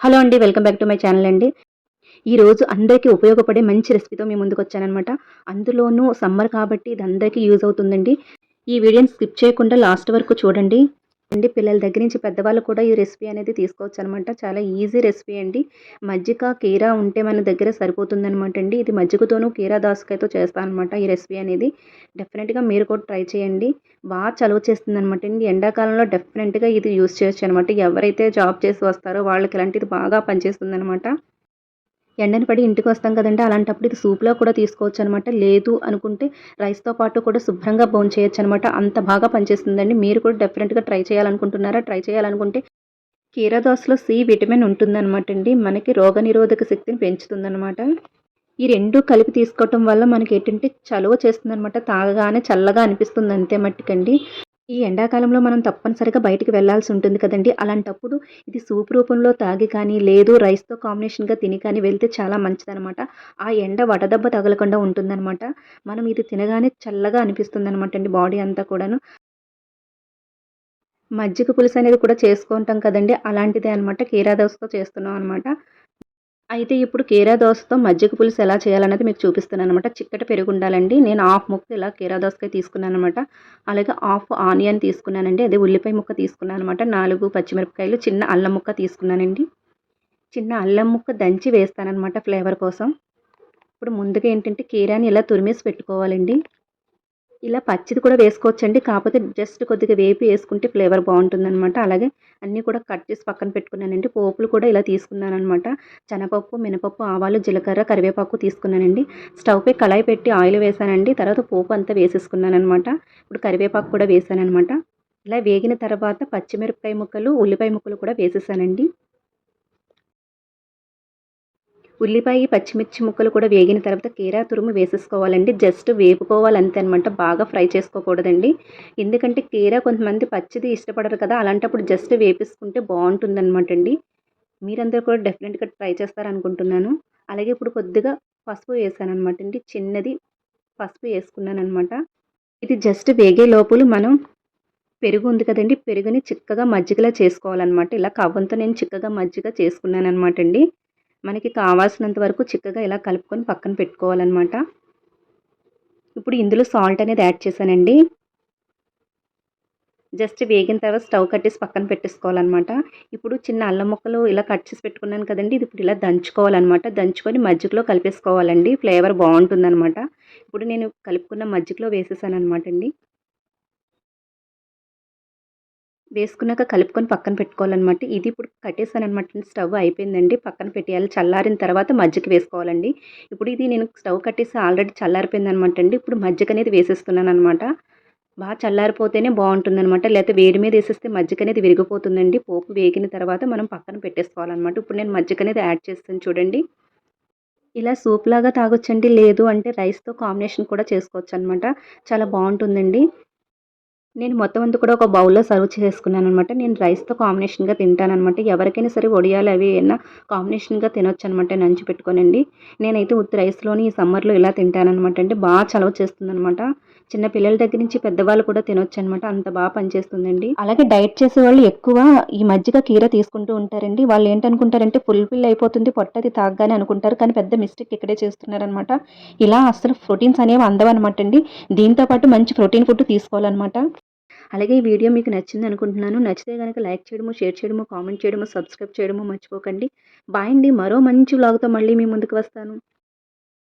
Hello అండి welcome back to my channel అండి. ఈరోజు అందరికీ ఉపయోగపడే మంచి రెసిపీతో మేము ముందుకు వచ్చానమాట అందులోనూ సమ్మర్ కాబట్టి ఇది అందరికీ యూజ్ అవుతుందండి. ఈ వీడియోని స్కిప్ చేయకుండా లాస్ట్ వరకు చూడండి. అండి పిల్లల దగ్గర నుంచి పెద్దవాళ్ళు కూడా ఈ రెసిపీ అనేది తీసుకోవచ్చు అనమాట చాలా ఈజీ రెసిపీ అండి. మజ్జిగ కీరా ఉంటే మన దగ్గర సరిపోతుందనమాట అండి. ఇది మజ్జిగతోనూ కీరా దాసకాయతో చేస్తాను అనమాట ఈ రెసిపీ అనేది. డెఫినెట్గా మీరు కూడా ట్రై చేయండి. బాగా చలువ చేస్తుంది అనమాట అండి. ఎండాకాలంలో డెఫినెట్గా ఇది యూస్ చేయొచ్చు అనమాట ఎవరైతే జాబ్ చేసి వస్తారో వాళ్ళకి ఇలాంటిది బాగా పనిచేస్తుంది అనమాట ఎండని పడి ఇంటికి వస్తాం కదండి అలాంటప్పుడు ఇది సూప్లో కూడా తీసుకోవచ్చు అనమాట లేదు అనుకుంటే రైస్తో పాటు కూడా శుభ్రంగా బోన్ చేయొచ్చు అనమాట అంత బాగా పనిచేస్తుందండి. మీరు కూడా డెఫినెట్గా ట్రై చేయాలనుకుంటున్నారా? ట్రై చేయాలనుకుంటే కీరా దోశలో సి విటమిన్ ఉంటుందన్నమాట అండి మనకి రోగనిరోధక శక్తిని పెంచుతుందన్నమాట ఈ రెండు కలిపి తీసుకోవటం వల్ల మనకి ఏంటంటే చలువ చేస్తుందన్నమాట తాగగానే చల్లగా అనిపిస్తుంది అంతే మట్టుకండి. ఈ ఎండాకాలంలో మనం తప్పనిసరిగా బయటికి వెళ్ళాల్సి ఉంటుంది కదండి. అలాంటప్పుడు ఇది సూప్ రూపంలో తాగి కానీ లేదు రైస్తో కాంబినేషన్గా తిని కానీ వెళ్తే చాలా మంచిదనమాట ఆ ఎండ వడదెబ్బ తగలకుండా ఉంటుందన్నమాట. మనం ఇది తినగానే చల్లగా అనిపిస్తుంది అనమాట అండి బాడీ అంతా కూడాను. మజ్జిగ పులుసు అనేది కూడా చేసుకుంటాం కదండి. అలాంటిదే అనమాట కీరా దోసతో చేస్తున్నాం అనమాట అయితే ఇప్పుడు కీరా దోసతో మజ్జిగ పులుసు ఎలా చేయాలనేది మీకు చూపిస్తున్నాను అనమాట చిక్కటి పెరుగు ఉండాలండి నేను హాఫ్ ముక్క ఇలా కీరా దోసకాయ తీసుకున్నాను అనమాట అలాగే హాఫ్ ఆనియన్ తీసుకున్నానండి. అదే ఉల్లిపాయ ముక్క తీసుకున్నాను అనమాట నాలుగు పచ్చిమిరపకాయలు చిన్న అల్లం ముక్క తీసుకున్నానండి. చిన్న అల్లం ముక్క దంచి వేస్తానమాట ఫ్లేవర్ కోసం. ఇప్పుడు ముందుగా ఏంటంటే కీరాని ఇలా తురిమేసి పెట్టుకోవాలండి. ఇలా పచ్చిది కూడా వేసుకోవచ్చండి. కాకపోతే జస్ట్ కొద్దిగా వేపి వేసుకుంటే ఫ్లేవర్ బాగుంటుందన్నమాట. అలాగే అన్నీ కూడా కట్ చేసి పక్కన పెట్టుకున్నానండి. పోపులు కూడా ఇలా తీసుకున్నానమాట శనగపప్పు మినపప్పు ఆవాలు జీలకర్ర కరివేపాకు తీసుకున్నానండి. స్టవ్పై కళాయి పెట్టి ఆయిల్ వేసానండి. తర్వాత పోపు అంతా వేసేసుకున్నానమాట ఇప్పుడు కరివేపాకు కూడా వేసానమాట ఇలా వేగిన తర్వాత పచ్చిమిరపకాయ ముక్కలు ఉల్లిపాయ ముక్కలు కూడా వేసేసానండి. ఉల్లిపాయ పచ్చిమిర్చి ముక్కలు కూడా వేగిన తర్వాత కీరా తురుము వేసేసుకోవాలండి. జస్ట్ వేపుకోవాలి అంతే అనమాట బాగా ఫ్రై చేసుకోకూడదండి. ఎందుకంటే కీరా కొంతమంది పచ్చిది ఇష్టపడరు కదా అలాంటప్పుడు జస్ట్ వేపేసుకుంటే బాగుంటుందన్నమాట అండి. మీరందరూ కూడా డెఫినెట్గా ట్రై చేస్తారనుకుంటున్నాను. అలాగే ఇప్పుడు కొద్దిగా పసుపు వేసాను అనమాట అండి. చిన్నది పసుపు వేసుకున్నాను అనమాట ఇది జస్ట్ వేగే లోపల మనం పెరుగు ఉంది కదండి పెరుగుని చిక్కగా మజ్జిగలా చేసుకోవాలన్నమాట. ఇలా కవ్వంతో నేను చిక్కగా మజ్జిగ చేసుకున్నాను అనమాట అండి. మనకి కావాల్సినంత వరకు చిక్కగా ఇలా కలుపుకొని పక్కన పెట్టుకోవాలన్నమాట. ఇప్పుడు ఇందులో సాల్ట్ అనేది యాడ్ చేశానండి. జస్ట్ వేగిన తర్వాత స్టవ్ కట్టేసి పక్కన పెట్టేసుకోవాలన్నమాట. ఇప్పుడు చిన్న అల్లం ముక్కలు ఇలా కట్ చేసి పెట్టుకున్నాను కదండి ఇది ఇప్పుడు ఇలా దంచుకోవాలన్నమాట. దంచుకొని మజ్జిగలో కలిపేసుకోవాలండి ఫ్లేవర్ బాగుంటుందన్నమాట. ఇప్పుడు నేను కలుపుకున్న మజ్జిగలో వేసేసాను అనమాట అండి. వేసుకున్నాక కలుపుకొని పక్కన పెట్టుకోవాలన్నమాట. ఇది ఇప్పుడు కట్టేసాను అనమాట స్టవ్ అయిపోయిందండి. పక్కన పెట్టేయాలి. చల్లారిన తర్వాత మజ్జిగ వేసుకోవాలండి. ఇప్పుడు ఇది నేను స్టవ్ కట్టేసి ఆల్రెడీ చల్లారిపోయింది అనమాట అండి. ఇప్పుడు మజ్జిగ అనేది వేసేస్తున్నాను అనమాట బాగా చల్లారిపోతేనే బాగుంటుంది అనమాట లేకపోతే వేడి మీద వేసేస్తే మజ్జిగ అనేది విరిగిపోతుందండి. పోపు వేగిన తర్వాత మనం పక్కన పెట్టేసుకోవాలన్నమాట. ఇప్పుడు నేను మజ్జిగ అనేది యాడ్ చేస్తాను చూడండి. ఇలా సూప్ లాగా తాగొచ్చండి. లేదు అంటే రైస్తో కాంబినేషన్ కూడా చేసుకోవచ్చు అనమాట చాలా బాగుంటుందండి. నేను మొత్తం అంతా కూడా ఒక బౌల్లో సర్వ్ చేసుకున్నాను అనమాట నేను రైస్తో కాంబినేషన్గా తింటాను అనమాట ఎవరికైనా సరే వడియాలు అవి ఏమైనా కాంబినేషన్గా తినొచ్చు అనమాట నంచి పెట్టుకోనండి. నేనైతే ఉత్తి రైస్లోని ఈ సమ్మర్లో ఇలా తింటాను అనమాట అంటే బాగా చలవ చేస్తుంది అనమాట చిన్న పిల్లల దగ్గర నుంచి పెద్దవాళ్ళు కూడా తినొచ్చు అనమాట అంత బాగా పనిచేస్తుందండి. అలాగే డైట్ చేసే వాళ్ళు ఎక్కువ ఈ మధ్యగా కీర తీసుకుంటూ ఉంటారండి. వాళ్ళు ఏంటనుకుంటారంటే ఫుల్ ఫిల్ అయిపోతుంది పొట్టది తాగ్గానే అనుకుంటారు. కానీ పెద్ద మిస్టేక్ ఇక్కడే చేస్తున్నారనమాట ఇలా అసలు ప్రోటీన్స్ అనేవి అందవన్నమాట అండి. దీంతో పాటు మంచి ప్రోటీన్ ఫుడ్ తీసుకోవాలన్నమాట. అలాగే ఈ వీడియో మీకు నచ్చింది అనుకుంటున్నాను. నచ్చితే కనుక లైక్ చేయడము షేర్ చేయడము కామెంట్ చేయడము సబ్స్క్రైబ్ చేయడము మర్చిపోకండి. బాయ్ అండి. మరో మంచి వ్లాగ్తో మళ్ళీ మీ ముందుకు వస్తాను.